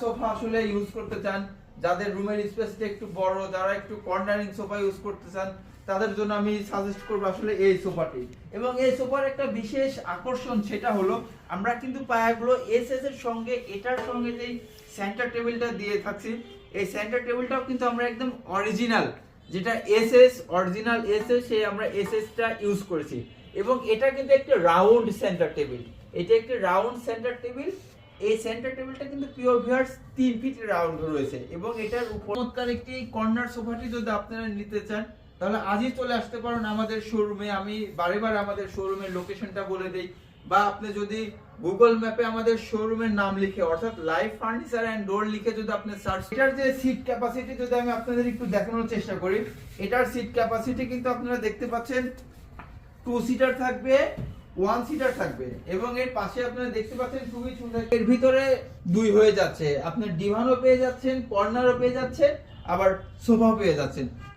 Sofa আসলে use করতে চান, যাদের রুমের স্পেসটা একটু বড়, যারা একটু কর্নারিং সোফা ইউজ করতে চান, তাদের জন্য আমি সাজেস্ট করব আসলে এই সোফাটি। এবং এই সোফার একটা বিশেষ আকর্ষণ সেটা হলো, আমরা কিন্তু পায়াগুলো এস এস এর সঙ্গে, এটার সঙ্গে যে সেন্টার টেবিলটা দিয়ে থাকছি, এই সেন্টার টেবিলটাও কিন্তু আমরা একদম অরিজিনাল যেটা S S original S S সে আমরা এস এসটা ইউজ করেছি। এবং এটা কিন্তু একটা রাউন্ড সেন্টার টেবিল এটা একটা রাউন্ড সেন্টার টেবিল এই সেন্টার টেবিলটা কিন্তু পিওর ভিউয়ার্স তিন ফিট রাউন্ড রয়েছে এবং এটার উপর চমৎকার একটি কর্নার সোফাটি যদি আপনারা নিতে চান, তাহলে আজই চলে আসতে পারেন আমাদের শোরুমে আমি বারে বারে আমাদের শোরুমের লোকেশনটা বলে দেই। বা আপনি যদি গুগল ম্যাপে আমাদের শোরুমের নাম লিখে, অর্থাৎ লাইভ ফার্নিচার এন্ড ডোর লিখে যদি আপনি সার্চ এটার যে সিট ক্যাপাসিটি যদি আমি আপনাদের একটু দেখানোর চেষ্টা করি, এটার সিট ক্যাপাসিটি কিন্তু আপনারা দেখতে পাচ্ছেন টু সিটার থাকবে ওয়ান সিটার থাকবে। এবং এর পাশে আপনারা দেখতে পাচ্ছেন খুবই সুন্দর এর ভিতরে দুই হয়ে যাচ্ছে। আপনার ডিভানও পেয়ে যাচ্ছেন কর্নারও পেয়ে যাচ্ছেন, আবার সোফাও পেয়ে যাচ্ছেন।